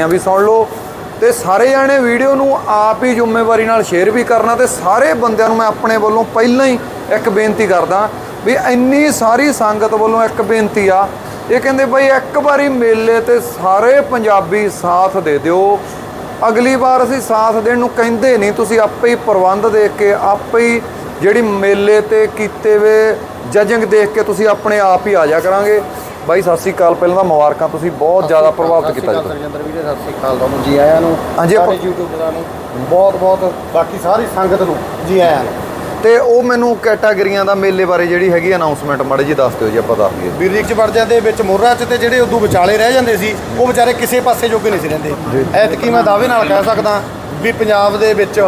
ਆ ਵੀ ਸੁਣ ਲਓ। ਤੇ ਸਾਰੇ ਜਾਣੇ ਵੀਡੀਓ ਨੂੰ ਆਪ ਹੀ ਜ਼ਿੰਮੇਵਾਰੀ ਨਾਲ ਸ਼ੇਅਰ ਵੀ ਕਰਨਾ ਤੇ ਸਾਰੇ ਬੰਦਿਆਂ ਨੂੰ ਮੈਂ ਆਪਣੇ ਵੱਲੋਂ ਪਹਿਲਾਂ ਹੀ ਇੱਕ ਬੇਨਤੀ ਕਰਦਾ ਵੀ ਇੰਨੀ ਸਾਰੀ ਸੰਗਤ ਵੱਲੋਂ ਇੱਕ ਬੇਨਤੀ ਆ। ਇਹ ਕਹਿੰਦੇ ਬਈ ਇੱਕ ਵਾਰੀ ਮੇਲੇ ਤੇ ਸਾਰੇ ਪੰਜਾਬੀ ਸਾਥ ਦੇ ਦਿਓ। ਅਗਲੀ ਵਾਰ ਅਸੀਂ ਸਾਥ ਦੇਣ ਨੂੰ ਕਹਿੰਦੇ ਨਹੀਂ, ਤੁਸੀਂ ਆਪੇ ਹੀ ਪ੍ਰਬੰਧ ਦੇਖ ਕੇ, ਆਪੇ ਹੀ ਜਿਹੜੀ ਮੇਲੇ ਤੇ ਕੀਤੇ ਵੇ ਜਜਿੰਗ ਦੇਖ ਕੇ ਤੁਸੀਂ ਆਪਣੇ ਆਪ ਹੀ ਆ ਜਾ ਕਰਾਂਗੇ। ਬਾਈ ਸਤਿ ਸ੍ਰੀ ਅਕਾਲ। ਪਹਿਲਾਂ ਤਾਂ ਮੁਬਾਰਕਾਂ ਤੁਸੀਂ ਬਹੁਤ ਜ਼ਿਆਦਾ ਪ੍ਰਭਾਵਿਤ ਕੀਤਾ ਜੀ। ਸਰਜਿੰਦਰ ਵੀਰੇ ਸਤਿ ਸ੍ਰੀ ਅਕਾਲ ਤੁਹਾਨੂੰ ਜੀ ਆਇਆਂ ਨੂੰ ਹਾਂਜੀ, ਆਪਾਂ- ਸਾਰੇ YouTube ਦਾ ਨੂੰ। ਬਹੁਤ ਬਹੁਤ ਬਾਕੀ ਸਾਰੀ ਸੰਗਤ ਨੂੰ ਜੀ ਆਇਆਂ ਨੂੰ। ਤੇ ਉਹ ਮੈਨੂੰ ਕੈਟਾਗਰੀਆਂ ਦਾ ਮੇਲੇ ਬਾਰੇ ਜਿਹੜੀ ਹੈਗੀ ਅਨਾਉਂਸਮੈਂਟ ਮਾੜੀ ਜੀ ਦੱਸ ਦਿਓ ਜੀ ਆਪਾਂ ਦੱਸ ਦਈਏ। ਵੀਰੀਕ ਚ ਵੜ ਜਾਂਦੇ ਵਿੱਚ ਮੋਹਰਾ ਚ ਤੇ ਜਿਹੜੇ ਉਦੋਂ ਵਿਚਾਲੇ ਰਹਿ ਜਾਂਦੇ ਸੀ ਉਹ ਵਿਚਾਰੇ ਕਿਸੇ ਪਾਸੇ ਜੋਗੇ ਨਹੀਂ ਸੀ ਰਹਿੰਦੇ। ਐਤਕੀ ਮੈਂ ਦਾਅਵੇ ਨਾਲ ਕਹਿ ਸਕਦਾ ਵੀ ਪੰਜਾਬ ਦੇ ਵਿੱਚ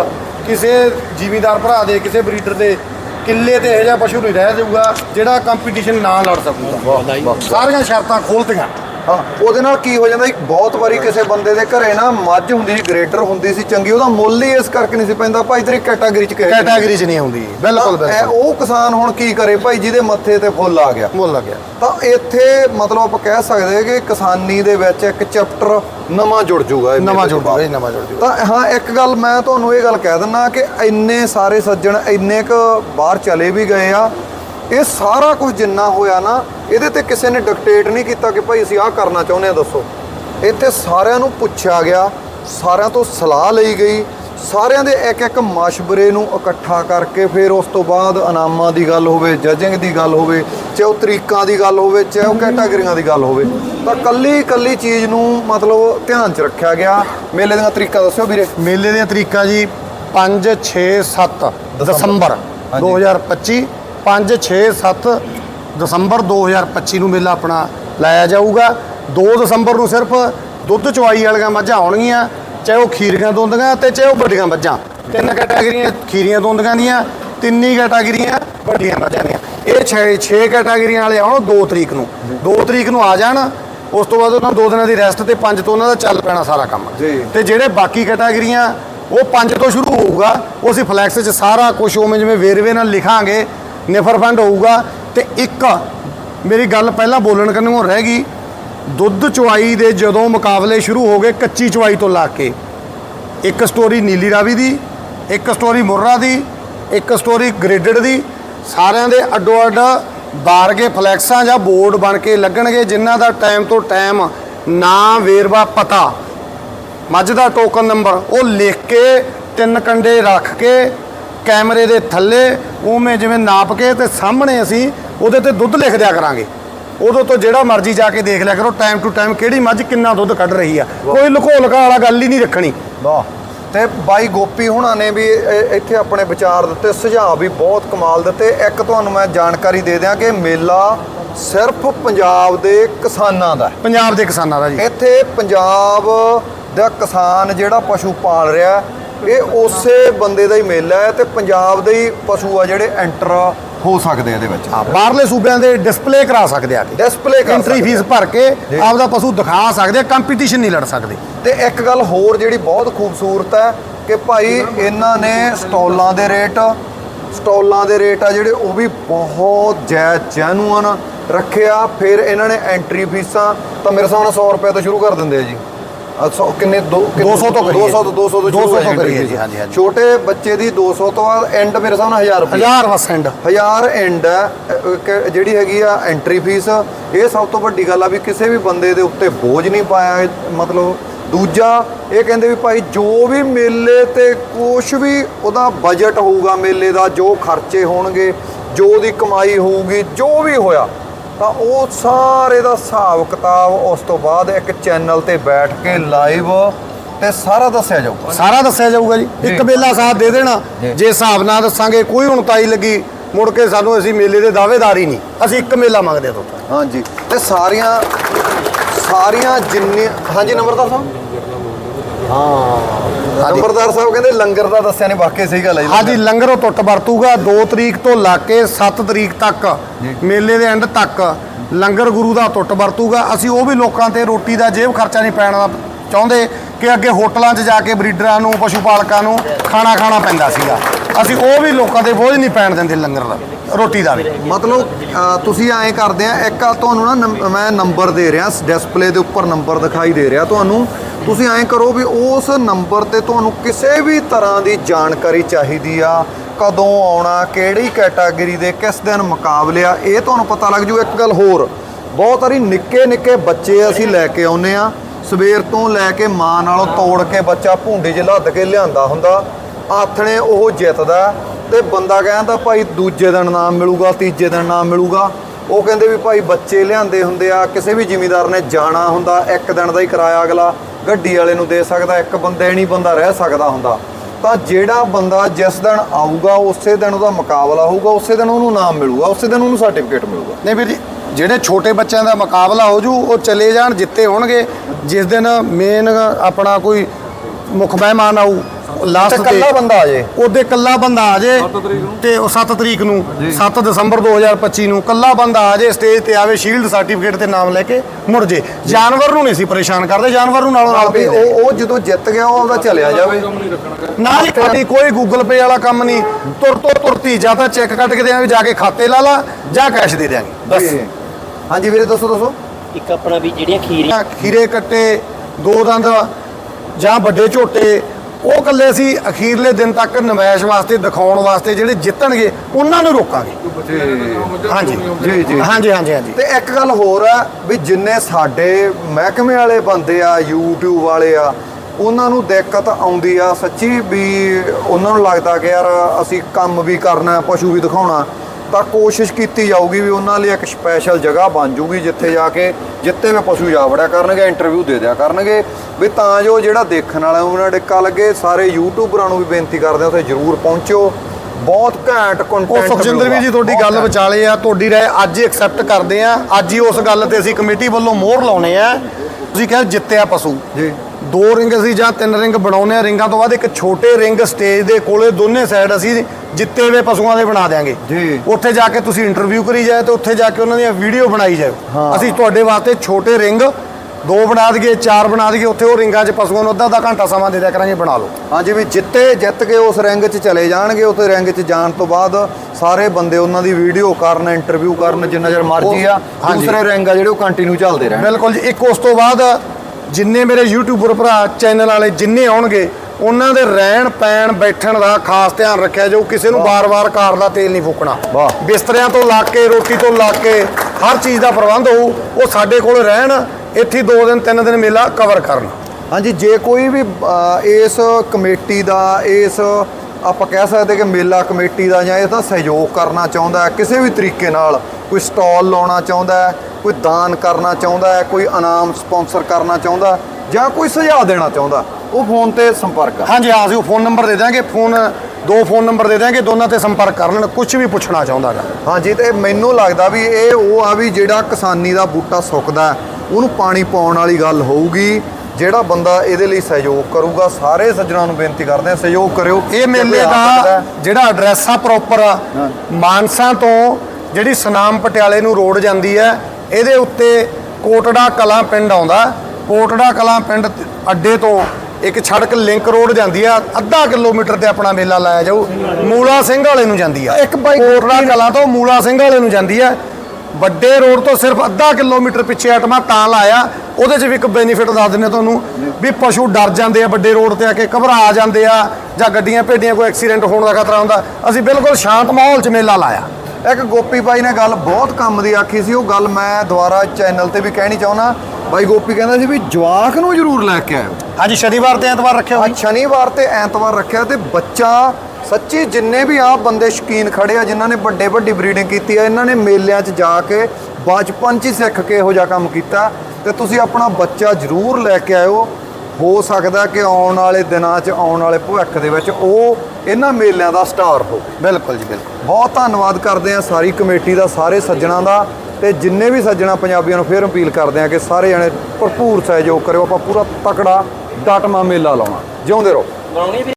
ਕਿਸੇ ਜ਼ਿਮੀਂਦਾਰ ਭਰਾ ਦੇ ਕਿਸੇ ਬਰੀਡਰ ਦੇ ਕਿੱਲੇ ਤੇ ਇਹੋ ਜਿਹਾ ਪਸ਼ੂ ਨਹੀਂ ਰਹਿ ਜਾਊਗਾ ਜਿਹੜਾ ਕੰਪੀਟੀਸ਼ਨ ਨਾ ਲੜ ਸਕੂਗਾ। ਸਾਰੀਆਂ ਸ਼ਰਤਾਂ ਖੋਲਤੀਆਂ। ਹਾਂ। ਉਹਦੇ ਨਾਲ ਕੀ ਹੋ ਜਾਂਦਾ ਬਹੁਤ ਵਾਰੀ ਕਿਸੇ ਬੰਦੇ ਦੇ ਘਰੇ ਨਾ ਮੱਝ ਹੁੰਦੀ ਸੀ ਗ੍ਰੇਟਰ ਹੁੰਦੀ ਸੀ ਚੰਗੀ ਉਹਦਾ ਮੁੱਲ ਹੀ ਇਸ ਕਰਕੇ ਨਹੀਂ ਸੀ ਪੈਂਦਾ। ਭਾਈ ਤੇਰੀ ਕੈਟਾਗਰੀ ਚ ਕੈਟਾਗਰੀ ਚ ਨਹੀਂ ਆਉਂਦੀ। ਬਿਲਕੁਲ ਬਿਲਕੁਲ। ਉਹ ਕਿਸਾਨ ਹੁਣ ਕੀ ਕਰੇ ਭਾਈ ਜਿਹਦੇ ਮੱਥੇ ਤੇ ਫੁੱਲ ਆ ਗਿਆ। ਮੁੱਲ ਲੱਗਿਆ ਤਾਂ ਇੱਥੇ ਮਤਲਬ ਆਪਾਂ ਕਹਿ ਸਕਦੇ ਕਿ ਕਿਸਾਨੀ ਦੇ ਵਿੱਚ ਇੱਕ ਚੈਪਟਰ ਨਵਾਂ ਜੁੜ ਜਾਊਗਾ ਇਹ ਨਵਾਂ ਜੁੜ। ਜੂਗਾ ਨਵਾਂ ਜੁੜ ਜੂਗਾ ਤਾਂ ਹਾਂ ਇੱਕ ਗੱਲ ਮੈਂ ਤੁਹਾਨੂੰ ਇਹ ਗੱਲ ਕਹਿ ਦਿੰਦਾ ਕਿ ਇੰਨੇ ਸਾਰੇ ਸੱਜਣ ਇੰਨੇ ਕ ਬਾਹਰ ਚਲੇ ਵੀ ਗਏ ਆ ਇਹ ਸਾਰਾ ਕੁਝ ਜਿੰਨਾ ਹੋਇਆ ਨਾ ਇਹਦੇ ਤੇ ਕਿਸੇ ਨੇ ਡਿਕਟੇਟ ਨਹੀਂ ਕੀਤਾ ਕਿ ਭਾਈ ਅਸੀਂ ਆਹ ਕਰਨਾ ਚਾਹੁੰਦੇ ਆ ਦੱਸੋ। ਇੱਥੇ ਸਾਰਿਆਂ ਨੂੰ ਪੁੱਛਿਆ ਗਿਆ ਸਾਰਿਆਂ ਤੋਂ ਸਲਾਹ ਲਈ ਗਈ ਸਾਰਿਆਂ ਦੇ ਇੱਕ ਇੱਕ ਮਸ਼ਵਰੇ ਨੂੰ ਇਕੱਠਾ ਕਰਕੇ ਫਿਰ ਉਸ ਤੋਂ ਬਾਅਦ ਇਨਾਮਾਂ ਦੀ ਗੱਲ ਹੋਵੇ ਜਜਿੰਗ ਦੀ ਗੱਲ ਹੋਵੇ ਚਾਹੇ ਉਹ ਤਰੀਕਾਂ ਦੀ ਗੱਲ ਹੋਵੇ ਚਾਹੇ ਉਹ ਕੈਟਾਗਰੀਆਂ ਦੀ ਗੱਲ ਹੋਵੇ ਤਾਂ ਕੱਲੀ ਕੱਲੀ ਚੀਜ਼ ਨੂੰ ਮਤਲਬ ਧਿਆਨ 'ਚ ਰੱਖਿਆ ਗਿਆ। ਮੇਲੇ ਦੀਆਂ ਤਰੀਕਾਂ ਦੱਸਿਓ ਵੀਰੇ। ਮੇਲੇ ਦੀਆਂ ਤਰੀਕਾਂ ਜੀ 5 6 7 ਦਸੰਬਰ। ਹਾਂਜੀ। 2025 5 6 7 ਦਸੰਬਰ 2025 ਨੂੰ ਮੇਲਾ ਆਪਣਾ ਲਾਇਆ ਜਾਊਗਾ। 2 ਦਸੰਬਰ ਨੂੰ ਸਿਰਫ ਦੁੱਧ ਚਵਾਈ ਵਾਲੀਆਂ ਮੱਝਾਂ ਆਉਣਗੀਆਂ ਚਾਹੇ ਉਹ ਖੀਰੀਆਂ ਦੋਂਦੀਆਂ ਤੇ ਚਾਹੇ ਉਹ ਵੱਡੀਆਂ ਮੱਝਾਂ। ਤਿੰਨ ਕੈਟਾਗਰੀਆਂ ਖੀਰੀਆਂ ਦੋਂਦੀਆਂ ਦੀਆਂ ਤਿੰਨੀ ਕੈਟਾਗਰੀਆਂ ਵੱਡੀਆਂ ਮੱਝਾਂ ਦੀਆਂ। ਇਹ 6 6 ਕੈਟਾਗਰੀਆਂ ਵਾਲੇ ਆਉਣ 2 ਤਰੀਕ ਨੂੰ। 2 ਤਰੀਕ ਨੂੰ ਆ ਜਾਣ ਉਸ ਤੋਂ ਬਾਅਦ ਉਹਨਾਂ ਦੋ ਦਿਨਾਂ ਦੀ ਰੈਸਟ ਤੇ 5 ਤੋਂ ਉਹਨਾਂ ਦਾ ਚੱਲ ਪੈਣਾ ਸਾਰਾ ਕੰਮ। ਤੇ ਜਿਹੜੇ ਬਾਕੀ ਕੈਟਾਗਰੀਆਂ ਉਹ ਪੰਜ ਤੋਂ ਸ਼ੁਰੂ ਹੋਊਗਾ। ਉਹ ਅਸੀਂ ਫਲੈਕਸ 'ਚ ਸਾਰਾ ਕੁਝ ਉਵੇਂ ਜਿਵੇਂ ਵੇਰਵੇ ਨਾਲ ਲਿਖਾਂਗੇ ਨਿਫਰ ਫੰਡ ਹੋਊਗਾ। ਤੇ ਇੱਕ, ਮੇਰੀ ਗੱਲ ਪਹਿਲਾਂ ਬੋਲਣ ਕਰਨੋਂ ਰਹਿ ਗਈ। ਦੁੱਧ ਚੁਆਈ ਦੇ ਜਦੋਂ ਮੁਕਾਬਲੇ ਸ਼ੁਰੂ ਹੋ ਗਏ ਕੱਚੀ ਚੁਆਈ ਤੋਂ ਲਾ ਕੇ। ਇੱਕ ਸਟੋਰੀ ਨੀਲੀ ਰਾਵੀ ਦੀ, ਇੱਕ ਸਟੋਰੀ ਮੁਰਰਾ ਦੀ, ਇੱਕ ਸਟੋਰੀ ਗ੍ਰੇਡਡ ਦੀ। ਸਾਰਿਆਂ ਦੇ ਅੱਡੋ ਅੱਡ ਬਾਰਗੇ ਫਲੈਕਸਾਂ ਜਾਂ ਬੋਰਡ ਬਣ ਕੇ ਲੱਗਣਗੇ, ਜਿਨ੍ਹਾਂ ਦਾ ਟਾਈਮ ਤੋਂ ਟਾਈਮ ਨਾਂ ਵੇਰਵਾ ਪਤਾ। ਮੱਝ ਦਾ ਟੋਕਨ ਨੰਬਰ ਉਹ ਲਿਖ ਕੇ ਤਿੰਨ ਕੰਡੇ ਰੱਖ ਕੇ ਕੈਮਰੇ ਦੇ ਥੱਲੇ ਉਵੇਂ ਜਿਵੇਂ ਨਾਪ ਕੇ ਤੇ ਸਾਹਮਣੇ ਅਸੀਂ ਉਹਦੇ ਤੇ ਦੁੱਧ ਲਿਖ ਦਿਆ ਕਰਾਂਗੇ। ਉਦੋਂ ਤੋਂ ਜਿਹੜਾ ਮਰਜ਼ੀ ਜਾ ਕੇ ਦੇਖ ਲਿਆ ਕਰੋ ਟਾਈਮ ਟੂ ਟਾਈਮ ਕਿਹੜੀ ਮੱਝ ਕਿੰਨਾ ਦੁੱਧ ਕੱਢ ਰਹੀ ਆ। ਕੋਈ ਲੁਕੋ ਲੁਕਾ ਵਾਲਾ ਗੱਲ ਹੀ ਨਹੀਂ ਰੱਖਣੀ। ਵਾਹ। ਤੇ ਬਾਈ ਗੋਪੀ ਹੁਣਾਂ ਨੇ ਵੀ ਇੱਥੇ ਆਪਣੇ ਵਿਚਾਰ ਦਿੱਤੇ ਸੁਝਾਅ ਵੀ ਬਹੁਤ ਕਮਾਲ ਦਿੱਤੇ। ਇੱਕ ਤੁਹਾਨੂੰ ਮੈਂ ਜਾਣਕਾਰੀ ਦੇ ਦਿਆਂ ਕਿ ਮੇਲਾ ਸਿਰਫ ਪੰਜਾਬ ਦੇ ਕਿਸਾਨਾਂ ਦਾ ਪੰਜਾਬ ਦੇ ਕਿਸਾਨਾਂ ਦਾ ਜੀ। ਇੱਥੇ ਪੰਜਾਬ ਦਾ ਕਿਸਾਨ ਜਿਹੜਾ ਪਸ਼ੂ ਪਾਲ ਰਿਹਾ ਇਹ ਉਸੇ ਬੰਦੇ ਦਾ ਹੀ ਮੇਲਾ ਹੈ ਤੇ ਪੰਜਾਬ ਦੇ ਹੀ ਪਸ਼ੂ ਆ ਜਿਹੜੇ ਐਂਟਰ ਹੋ ਸਕਦੇ ਆ ਇਹਦੇ ਵਿੱਚ। ਹਾਂ ਬਾਹਰਲੇ ਸੂਬਿਆਂ ਦੇ ਡਿਸਪਲੇ ਕਰਾ ਸਕਦੇ ਆ ਕੇ ਡਿਸਪਲੇ ਕਰ ਐਂਟਰੀ ਫੀਸ। ਭਰ ਕੇ। ਆਪਦਾ ਪਸ਼ੂ ਦਿਖਾ ਸਕਦੇ ਆ ਕੰਪੀਟੀਸ਼ਨ ਨਹੀਂ ਲੜ ਸਕਦੇ। ਤੇ ਇੱਕ ਗੱਲ ਹੋਰ ਜਿਹੜੀ ਬਹੁਤ ਖੂਬਸੂਰਤ ਹੈ ਕਿ ਭਾਈ ਇਹਨਾਂ ਨੇ ਸਟਾਲਾਂ ਦੇ ਰੇਟ ਸਟਾਲਾਂ ਦੇ ਰੇਟ ਆ ਜਿਹੜੇ ਉਹ ਵੀ ਬਹੁਤ ਜੈ ਜੈਨੂਅਨ ਰੱਖਿਆ ਫਿਰ ਇਹਨਾਂ ਨੇ ਐਂਟਰੀ ਫੀਸਾਂ ਤਾਂ ਮੇਰੇ ਹਿਸਾਬ ਨਾਲ 100 ਰੁਪਏ ਤੋਂ ਸ਼ੁਰੂ ਕਰ ਦਿੰਦੇ ਆ ਜੀ। ਅ, ਸੌ ਕਿੰਨੇ ਦੋ ਕਿੰਨੇ- 200 ਤੋਂ ਕਰੀਏ। 200 ਤੋਂ 200 ਤੋਂ 200 ਸ਼ੁਰੂ ਹੈ ਤੋਂ ਕਰੀਏ। ਜੀ, ਹਾਂਜੀ, ਹਾਂਜੀ। ਛੋਟੇ ਬੱਚੇ ਦੀ 200 ਤੋਂ ਬਾਅਦ ਐਂਡ ਮੇਰੇ ਹਿਸਾਬ ਨਾਲ 1000 ਰੁਪਏ। ਹਜ਼ਾਰ ਵਸੈਂਡ ਹਜ਼ਾਰ ਐਂਡ ਹੈ। ਅ, ਕ- ਜਿਹੜੀ ਹੈਗੀ ਆ ਐਂਟਰੀ ਫੀਸ ਇਹ ਸਭ ਤੋਂ ਵੱਡੀ ਗੱਲ ਆ ਵੀ ਕਿਸੇ ਵੀ ਬੰਦੇ ਦੇ ਉੱਤੇ ਬੋਝ ਨਹੀਂ ਪਾਇਆ ਮਤਲਬ ਦੂਜਾ ਇਹ ਕਹਿੰਦੇ ਵੀ ਭਾਈ ਜੋ ਵੀ ਮੇਲੇ ਤੇ ਕੁਛ ਵੀ ਉਹਦਾ ਬਜਟ ਹੋਊਗਾ ਮੇਲੇ ਦਾ ਜੋ ਖਰਚੇ ਹੋਣਗੇ ਜੋ ਉਹਦੀ ਕਮਾਈ ਹੋਊਗੀ ਜੋ ਵੀ ਹੋਇਆ ਤਾਂ ਉਹ ਸਾਰੇ ਦਾ ਹਿਸਾਬ ਕਿਤਾਬ ਉਸ ਤੋਂ ਬਾਅਦ ਇੱਕ ਚੈਨਲ ਤੇ ਬੈਠ ਕੇ ਲਾਈਵ ਤੇ ਸਾਰਾ ਦੱਸਿਆ ਜਾਊਗਾ। ਸਾਰਾ ਦੱਸਿਆ ਜਾਊਗਾ ਜੀ। ਇੱਕ ਮੇਲਾ ਸਾਥ ਦੇ ਦੇਣਾ। ਜੀ। ਹਿਸਾਬ ਨਾਲ ਦੱਸਾਂਗੇ ਕੋਈ ਹੁਣ ਤਾਈ ਲੱਗੀ ਮੁੜ ਕੇ ਸਾਨੂੰ ਅਸੀਂ ਮੇਲੇ ਦੇ ਦਾਅਵੇਦਾਰ ਹੀ ਨਹੀਂ। ਅਸੀਂ ਇੱਕ ਮੇਲਾ ਮੰਗਦੇ ਤੋਂ ਹਾਂਜੀ। ਤੇ ਸਾਰੀਆਂ ਸਾਰੀਆਂ ਜਿੰਨੇ ਹਾਂਜੀ ਨੰਬਰਦਾਰ ਸਾਹਿਬ ਹਾਂ। ਨੰਬਰਦਾਰ ਸਾਹਿਬ ਕਹਿੰਦੇ ਲੰਗਰ ਦਾ ਦੱਸਿਆ ਨਹੀਂ ਵਾਕਈ ਸਹੀ ਗੱਲ ਹੈ ਜੀ। ਹਾਂਜੀ ਲੰਗਰ ਉਹ ਟੁੱਟ ਵਰਤੂਗਾ 2 ਤਰੀਕ ਤੋਂ ਲਾ ਕੇ 7 ਤਰੀਕ ਤੱਕ ਮੇਲੇ ਦੇ ਐਂਡ ਤੱਕ ਲੰਗਰ ਗੁਰੂ ਦਾ ਟੁੱਟ ਵਰਤੂਗਾ। ਅਸੀਂ ਉਹ ਵੀ ਲੋਕਾਂ ਤੇ ਰੋਟੀ ਦਾ ਜੇਬ ਖਰਚਾ ਨਹੀਂ ਪੈਣ ਦਾ ਚਾਹੁੰਦੇ ਕਿ ਅੱਗੇ ਹੋਟਲਾਂ 'ਚ ਜਾ ਕੇ ਬਰੀਡਰਾਂ ਨੂੰ ਪਸ਼ੂ ਪਾਲਕਾਂ ਨੂੰ ਖਾਣਾ ਖਾਣਾ ਪੈਂਦਾ ਸੀਗਾ। ਅਸੀਂ ਉਹ ਵੀ ਲੋਕਾਂ ਤੇ ਬੋਝ ਨਹੀਂ ਪੈਣ ਦਿੰਦੇ ਲੰਗਰ ਦਾ ਰੋਟੀ ਦਾ ਵੀ। ਮਤਲਬ ਤੁਸੀਂ ਐਂ ਕਰਦੇ ਆ ਇੱਕ ਤੁਹਾਨੂੰ ਨਾ ਮੈਂ ਨੰਬਰ ਦੇ ਰਿਹਾ ਡਿਸਪਲੇ ਦੇ ਉੱਪਰ ਨੰਬਰ ਦਿਖਾਈ ਦੇ ਰਿਹਾ ਤੁਹਾਨੂੰ। ਤੁਸੀਂ ਐਂ ਕਰੋ ਵੀ ਉਸ ਨੰਬਰ ਤੇ ਤੁਹਾਨੂੰ ਕਿਸੇ ਵੀ ਤਰ੍ਹਾਂ ਦੀ ਜਾਣਕਾਰੀ ਚਾਹੀਦੀ ਆ। ਕਦੋਂ ਆਉਣਾ, ਕਿਹੜੀ ਕੈਟਾਗਰੀ ਦੇ, ਕਿਸ ਦਿਨ ਮੁਕਾਬਲੇ ਆ, ਇਹ ਤੁਹਾਨੂੰ ਪਤਾ ਲੱਗ ਜੂ। ਇੱਕ ਗੱਲ ਹੋਰ, ਬਹੁਤ ਸਾਰੀ ਨਿੱਕੇ ਨਿੱਕੇ ਬੱਚੇ ਅਸੀਂ ਲੈ ਕੇ ਆਉਨੇ ਆ। ਸਵੇਰ ਤੋਂ ਲੈ ਕੇ ਮਾਂ ਨਾਲੋਂ ਤੋੜ ਕੇ ਬੱਚਾ ਭੁੰਡੇ 'ਚ ਲੱਦ ਕੇ ਲਿਆਂਦਾ ਹੁੰਦਾ। ਆਥਣੇ ਉਹ ਜਿੱਤਦਾ ਤੇ ਬੰਦਾ ਕਹਿੰਦਾ ਭਾਈ ਦੂਜੇ ਦਿਨ ਨਾਮ ਮਿਲੂਗਾ, ਤੀਜੇ ਦਿਨ ਨਾਮ ਮਿਲੂਗਾ। ਉਹ ਕਹਿੰਦੇ ਵੀ ਭਾਈ ਬੱਚੇ ਲਿਆਂਦੇ ਹੁੰਦੇ ਆ, ਕਿਸੇ ਵੀ ਜ਼ਿਮੀਦਾਰ ਨੇ ਜਾਣਾ ਹੁੰਦਾ, ਇੱਕ ਦਿਨ ਦਾ ਹੀ ਕਿਰਾਇਆ ਅਗਲਾ। ਗੱਡੀ ਵਾਲੇ ਨੂੰ ਦੇ ਸਕਦਾ, ਇੱਕ ਬੰਦੇ ਨਹੀਂ, ਬੰਦਾ ਰਹਿ ਸਕਦਾ ਹੁੰਦਾ। ਤਾਂ ਜਿਹੜਾ ਬੰਦਾ ਜਿਸ ਦਿਨ ਆਊਗਾ, ਉਸੇ ਦਿਨ ਉਹਦਾ ਮੁਕਾਬਲਾ ਹੋਊਗਾ, ਉਸੇ ਦਿਨ ਉਹਨੂੰ ਨਾਮ ਮਿਲੂਗਾ, ਉਸੇ ਦਿਨ ਉਹਨੂੰ ਸਰਟੀਫਿਕੇਟ ਮਿਲੂਗਾ। ਨਹੀਂ ਵੀਰ ਜੀ, ਜਿਹੜੇ ਛੋਟੇ ਬੱਚਿਆਂ ਦਾ ਮੁਕਾਬਲਾ ਹੋ ਜੂ, ਉਹ ਚਲੇ ਜਾਣ, ਜਿੱਤੇ ਹੋਣਗੇ। ਜਿਸ ਦਿਨ ਮੇਨ ਆਪਣਾ ਕੋਈ ਮੁੱਖ ਮਹਿਮਾਨ ਆਊ ਲਾਸਟ ਤੇ ਇਕੱਲਾ ਬੰਦਾ ਆ ਜੇ। ਉਹਦੇ ਕੱਲਾ ਬੰਦਾ ਆ ਜੇ ਤੇ ਉਹ 7 ਤਰੀਕ ਨੂੰ 7 ਦਸੰਬਰ 2025 ਨੂੰ ਕੱਲਾ ਬੰਦਾ ਆ ਜੇ ਸਟੇਜ ਤੇ ਆਵੇ ਸ਼ੀਲਡ ਸਰਟੀਫਿਕੇਟ ਤੇ ਨਾਮ ਲੈ ਕੇ ਮੁੜ ਜੇ। ਜਾਨਵਰ ਨੂੰ ਨਹੀਂ ਸੀ ਪਰੇਸ਼ਾਨ ਕਰਦੇ ਜਾਨਵਰ ਨੂੰ ਨਾਲੋਂ ਨਾਲ ਉਹ ਉਹ ਜਦੋਂ ਜਿੱਤ ਗਿਆ ਉਹ ਉਹਦਾ ਚਲਿਆ ਜਾਵੇ। ਨਾ ਜੀ ਸਾਡੀ ਕੋਈ ਗੂਗਲ ਪੇ ਵਾਲਾ ਕੰਮ ਨਹੀਂ। ਤੁਰ ਤੋਂ ਤੁਰਤੀ ਜਾਂ ਤਾਂ ਚੈੱਕ ਕੱਟ ਕੇ ਦੇਵਾਂਗੇ ਜਾ ਕੇ ਖਾਤੇ ਲਾ ਲਾ ਜਾਂ ਕੈਸ਼ ਦੇ ਦਿਆਂਗੇ। ਬਸ। ਹਾਂਜੀ ਵੀਰੇ ਦੱਸੋ ਦੱਸੋ। ਇੱਕ ਆਪਣਾ ਵੀ ਜਿਹੜੀਆਂ ਖੀਰੀਆਂ ਖੀਰੇ ਕੱਟੇ ਦੋ ਦੰਦ ਜਾਂ ਵੱਡੇ ਝੋਟੇ ਉਹ ਕੱਲੇ ਅਸੀਂ ਅਖੀਰਲੇ ਦਿਨ ਤੱਕ ਨਮਾਇਸ਼ ਵਾਸਤੇ ਦਿਖਾਉਣ ਵਾਸਤੇ ਜਿਹੜੇ ਜਿੱਤਣਗੇ ਉਹਨਾਂ ਨੂੰ ਰੋਕਾਂਗੇ। ਹਾਂਜੀ। ਜੀ ਜੀ। ਹਾਂਜੀ ਹਾਂਜੀ ਹਾਂਜੀ। ਤੇ ਇੱਕ ਗੱਲ ਹੋਰ ਆ ਵੀ ਜਿੰਨੇ ਸਾਡੇ ਮਹਿਕਮੇ ਵਾਲੇ ਬੰਦੇ ਆ YouTube ਵਾਲੇ ਆ ਉਹਨਾਂ ਨੂੰ ਦਿੱਕਤ ਆਉਂਦੀ ਆ ਸੱਚੀ ਵੀ ਉਹਨਾਂ ਨੂੰ ਲੱਗਦਾ ਕਿ ਯਾਰ ਅਸੀਂ ਕੰਮ ਵੀ ਕਰਨਾ ਪਸ਼ੂ ਵੀ ਦਿਖਾਉਣਾ। ਤਾਂ ਕੋਸ਼ਿਸ਼ ਕੀਤੀ ਜਾਊਗੀ ਵੀ ਉਹਨਾਂ ਲਈ ਇੱਕ ਸਪੈਸ਼ਲ ਜਗ੍ਹਾ ਬਣ ਜੂਗੀ ਜਿੱਥੇ ਜਾ ਕੇ ਜਿੱਤੇ ਵੀ ਪਸ਼ੂ ਜਾ ਵੜਿਆ ਕਰਨਗੇ ਇੰਟਰਵਿਊ ਦੇ ਦਿਆ ਕਰਨਗੇ। ਵੀ ਤਾਂ ਜੋ ਜਿਹੜਾ ਦੇਖਣ ਵਾਲਾ ਉਹਨਾਂ ਡਿੱਕਾ ਲੱਗੇ। ਸਾਰੇ ਯੂਟਿਊਬਰਾਂ ਨੂੰ ਵੀ ਬੇਨਤੀ ਕਰਦੇ ਆ ਉੱਥੇ ਜ਼ਰੂਰ ਪਹੁੰਚੋ। ਬਹੁਤ ਘੈਂਟ ਉਹ ਕੰਟੈਂਟ ਸੁਖਜਿੰਦਰ ਵੀ ਜੀ ਤੁਹਾਡੀ ਗੱਲ ਵਿਚਾਲੇ ਆ ਤੁਹਾਡੀ ਰਾਏ ਅੱਜ ਹੀ ਐਕਸੈਪਟ ਕਰਦੇ ਆ ਅੱਜ ਹੀ ਉਸ ਗੱਲ ਤੇ ਅਸੀਂ ਕਮੇਟੀ ਵੱਲੋਂ ਮੋਹਰ ਲਾਉਣੇ ਆ। ਤੁਸੀਂ ਕਹਿੰਦੇ ਜਿੱਤਿਆ ਪਸ਼ੂ। ਜੀ। ਦੋ ਰਿੰਗ ਅਸੀਂ ਜਾਂ ਤਿੰਨ ਰਿੰਗ ਬਣਾਉਨੇ ਆ ਰਿੰਗਾਂ ਤੋਂ ਬਾਅਦ ਇੱਕ ਛੋਟੇ ਰਿੰਗ ਸਟੇਜ ਦੇ ਕੋਲੇ ਦੋਨੇ ਸਾਈਡ ਅਸੀਂ ਜਿੱਤੇ ਹੋਏ ਪਸ਼ੂਆਂ ਦੇ ਬਣਾ ਦਿਆਂਗੇ ਜੀ। ਉੱਥੇ ਜਾ ਕੇ ਤੁਸੀਂ ਇੰਟਰਵਿਊ ਕਰੀ ਜਾਏ ਤੇ ਉੱਥੇ ਜਾ ਕੇ ਉਹਨਾਂ ਦੀਆਂ ਵੀਡੀਓ ਬਣਾਈ ਜਾਏ ਹਾਂ। ਅਸੀਂ ਤੁਹਾਡੇ ਵਾਸਤੇ ਛੋਟੇ ਰਿੰਗ ਦੋ ਬਣਾ ਦਈਏ ਚਾਰ ਬਣਾ ਦਈਏ ਉੱਥੇ ਉਹ ਰਿੰਗਾਂ 'ਚ ਪਸ਼ੂਆਂ ਨੂੰ ਅੱਧਾ ਅੱਧਾ ਘੰਟਾ ਸਮਾਂ ਦੇ ਦਿਆ ਕਰਾਂਗੇ ਬਣਾ ਲਓ ਹਾਂਜੀ ਵੀ ਜਿੱਤੇ ਜਿੱਤ ਕੇ ਉਸ ਰਿੰਗ 'ਚ ਚਲੇ ਜਾਣਗੇ ਉੱਥੇ ਰਿੰਗ 'ਚ ਜਾਣ ਤੋਂ ਬਾਅਦ ਸਾਰੇ ਬੰਦੇ ਉਹਨਾਂ ਦੀ ਵੀਡੀਓ ਕਰਨ ਇੰਟਰਵਿਊ ਕਰਨ ਜਿੰਨਾ ਚਿਰ ਮਰਜ਼ੀ ਆ। ਦੂਸਰੇ ਰਿੰਗ ਆ ਜਿਹੜੇ ਉਹ ਕੰਟੀਨਿਊ ਚੱਲਦੇ ਰਹਿਣ ਬਿਲਕੁਲ ਜੀ ਇੱਕ ਉਸ ਤੋਂ ਬਾਅਦ ਜਿੰਨੇ ਮੇਰੇ ਯੂਟਿਊਬਰ ਭਰਾ ਚੈਨਲ ਵਾਲੇ ਜਿੰਨੇ ਆਉਣਗੇ ਉਹਨਾਂ ਦੇ ਰਹਿਣ ਪੈਣ ਬੈਠਣ ਦਾ ਖਾਸ ਧਿਆਨ ਰੱਖਿਆ ਜਾਊ ਕਿਸੇ ਨੂੰ ਵਾਰ-ਵਾਰ ਕਾਰ ਦਾ ਤੇਲ ਨਹੀਂ ਫੂਕਣਾ। ਵਾਹ। ਬਿਸਤਰਿਆਂ ਤੋਂ ਲਾ ਕੇ ਰੋਟੀ ਤੋਂ ਲਾ ਕੇ ਹਰ ਚੀਜ਼ ਦਾ ਪ੍ਰਬੰਧ ਹੋਊ ਉਹ ਸਾਡੇ ਕੋਲ ਰਹਿਣ ਇੱਥੇ 2 ਦਿਨ 3 ਦਿਨ ਮੇਲਾ ਕਵਰ ਕਰਨ। ਹਾਂਜੀ ਜੇ ਕੋਈ ਵੀ ਇਸ ਕਮੇਟੀ ਦਾ ਇਸ ਆਪਾਂ ਕਹਿ ਸਕਦੇ ਕਿ ਮੇਲਾ ਕਮੇਟੀ ਦਾ ਜਾਂ ਇਹਦਾ ਸਹਿਯੋਗ ਕਰਨਾ ਚਾਹੁੰਦਾ ਕਿਸੇ ਵੀ ਤਰੀਕੇ ਨਾਲ ਕੋਈ ਸਟਾਲ ਲਾਉਣਾ ਚਾਹੁੰਦਾ ਕੋਈ ਦਾਨ ਕਰਨਾ ਚਾਹੁੰਦਾ ਹੈ ਕੋਈ ਇਨਾਮ ਸਪਾਂਸਰ ਕਰਨਾ ਚਾਹੁੰਦਾ ਹੈ, ਜਾਂ ਕੋਈ ਸੁਝਾਅ ਦੇਣਾ ਚਾਹੁੰਦਾ ਉਹ ਫੋਨ ਤੇ ਸੰਪਰਕ ਕਰ ਹਾਂਜੀ ਹਾਂ ਅਸੀਂ ਉਹ ਫੋਨ ਨੰਬਰ ਦੇ ਦਾਂਗੇ ਫੋਨ ਦੋ ਫੋਨ ਨੰਬਰ ਦੇ ਦਾਂਗੇ ਦੋਨਾਂ ਤੇ ਸੰਪਰਕ ਕਰ ਲੈਣ ਕੁਝ ਵੀ ਪੁੱਛਣਾ ਚਾਹੁੰਦਾ ਗਾ। ਹਾਂਜੀ ਤੇ ਮੈਨੂੰ ਲੱਗਦਾ ਵੀ ਇਹ ਉਹ ਆ ਵੀ ਜਿਹੜਾ ਕਿਸਾਨੀ ਦਾ ਬੂਟਾ ਸੁੱਕਦਾ ਹੈ, ਉਹਨੂੰ ਪਾਣੀ ਪਾਉਣ ਵਾਲੀ ਗੱਲ ਹੋਊਗੀ ਜਿਹੜਾ ਬੰਦਾ ਇਹਦੇ ਲਈ ਸਹਿਯੋਗ ਕਰੂਗਾ ਸਾਰੇ ਸੱਜਣਾਂ ਨੂੰ ਬੇਨਤੀ ਕਰਦੇ ਆ ਸਹਿਯੋਗ ਕਰਿਓ ਇਹ ਮੇਲੇ ਦਾ ਹੈ। ਜਿਹੜਾ ਐਡਰੈਸ ਆ ਪ੍ਰੋਪਰ ਮਾਨਸਾ ਤੋਂ ਜਿਹੜੀ ਸਨਾਮ ਪਟਿਆਲੇ ਨੂੰ ਰੋਡ ਜਾਂਦੀ ਹੈ ਇਹਦੇ ਉੱਤੇ ਕੋਟੜਾ ਕਲਾਂ ਪਿੰਡ ਆਉਂਦਾ। ਕੋਟੜਾ ਕਲਾਂ ਪਿੰਡ ਅੱਡੇ ਤੋਂ ਇੱਕ ਸੜਕ ਲਿੰਕ ਰੋਡ ਜਾਂਦੀ ਆ। ਅੱਧਾ ਕਿਲੋਮੀਟਰ ਤੇ ਆਪਣਾ ਮੇਲਾ ਲਾਇਆ ਜਾਊ। ਮੂਲਾ ਸਿੰਘ ਵਾਲੇ ਨੂੰ ਜਾਂਦੀ ਆ। ਇੱਕ ਬਾਈ ਕੋਟੜਾ ਕਲਾਂ ਤੋਂ ਮੂਲਾ ਸਿੰਘ ਵਾਲੇ ਨੂੰ ਜਾਂਦੀ ਆ। ਵੱਡੇ ਰੋਡ ਤੋਂ ਸਿਰਫ ਅੱਧਾ ਕਿਲੋਮੀਟਰ ਪਿੱਛੇ ਆਟਮਾ ਤਾਂ ਲਾਇਆ। ਉਹਦੇ 'ਚ ਵੀ ਇੱਕ ਬੈਨੀਫਿਟ ਦੱਸ ਦਿੰਦੇ ਤੁਹਾਨੂੰ ਵੀ ਪਸ਼ੂ ਡਰ ਜਾਂਦੇ ਆ ਵੱਡੇ ਰੋਡ ਤੇ ਆ ਕੇ ਘਬਰਾ ਜਾਂਦੇ ਆ ਜਾਂ ਗੱਡੀਆਂ ਭੇਡੀਆਂ ਕੋਈ ਐਕਸੀਡੈਂਟ ਹੋਣ ਦਾ ਖਤਰਾ ਹੁੰਦਾ। ਅਸੀਂ ਬਿਲਕੁਲ ਸ਼ਾਂਤ ਮਾਹੌਲ 'ਚ ਮੇਲਾ ਲਾਇਆ। ਇੱਕ ਗੋਪੀ ਬਾਈ ਨੇ ਗੱਲ ਬਹੁਤ ਕੰਮ ਦੀ ਆਖੀ ਸੀ ਉਹ ਗੱਲ ਮੈਂ ਦੁਬਾਰਾ ਚੈਨਲ ਤੇ ਵੀ ਕਹਿਣੀ ਚਾਹੁੰਦਾ। ਬਾਈ ਗੋਪੀ ਕਹਿੰਦਾ ਸੀ ਵੀ ਜਵਾਕ ਨੂੰ ਜ਼ਰੂਰ ਲੈ ਕੇ ਆਇਓ। ਹਾਂਜੀ ਸ਼ਨੀਵਾਰ ਤੇ ਐਤਵਾਰ ਰੱਖਿਆ ਅੱਜ ਸ਼ਨੀਵਾਰ ਤੇ ਐਤਵਾਰ ਰੱਖਿਆ ਤੇ ਬੱਚਾ ਸੱਚੀ ਜਿੰਨੇ ਵੀ ਆ ਬੰਦੇ ਸ਼ਕੀਨ ਖੜੇ ਆ ਜਿਨ੍ਹਾਂ ਨੇ ਵੱਡੇ ਵੱਡੀ ਬਰੀਡਿੰਗ ਕੀਤੀ ਆ ਇਹਨਾਂ ਨੇ ਮੇਲਿਆਂ 'ਚ ਜਾ ਕੇ ਬਚਪਨ 'ਚ ਹੀ ਸਿੱਖ ਕੇ ਇਹੋ ਜਿਹਾ ਕੰਮ ਕੀਤਾ। ਤੇ ਤੁਸੀਂ ਆਪਣਾ ਬੱਚਾ ਜ਼ਰੂਰ ਲੈ ਕੇ ਆਇਓ। ਹੋ ਸਕਦਾ ਕਿ ਆਉਣ ਵਾਲੇ ਦਿਨਾਂ 'ਚ ਆਉਣ ਵਾਲੇ ਭਵਿੱਖ ਦੇ ਵਿੱਚ ਉਹ ਇਹਨਾਂ ਮੇਲਿਆਂ ਦਾ ਸਟਾਰ ਹੋ ਬਿਲਕੁਲ ਜੀ ਬਿਲਕੁਲ। ਬਹੁਤ ਧੰਨਵਾਦ ਕਰਦੇ ਆ ਸਾਰੀ ਕਮੇਟੀ ਦਾ ਸਾਰੇ ਸੱਜਣਾ ਦਾ ਤੇ ਜਿੰਨੇ ਵੀ ਸੱਜਣਾ ਪੰਜਾਬੀਆਂ ਨੂੰ ਫੇਰ ਅਪੀਲ ਕਰਦੇ ਆ ਕਿ ਸਾਰੇ ਜਣੇ ਭਰਪੂਰ ਸਹਿਯੋਗ ਕਰਿਓ। ਆਪਾਂ ਪੂਰਾ ਤਕੜਾ ਡਟਮਾ ਮੇਲਾ ਲਾਉਣਾ। ਜਿਉਂਦੇ ਰਹੋ।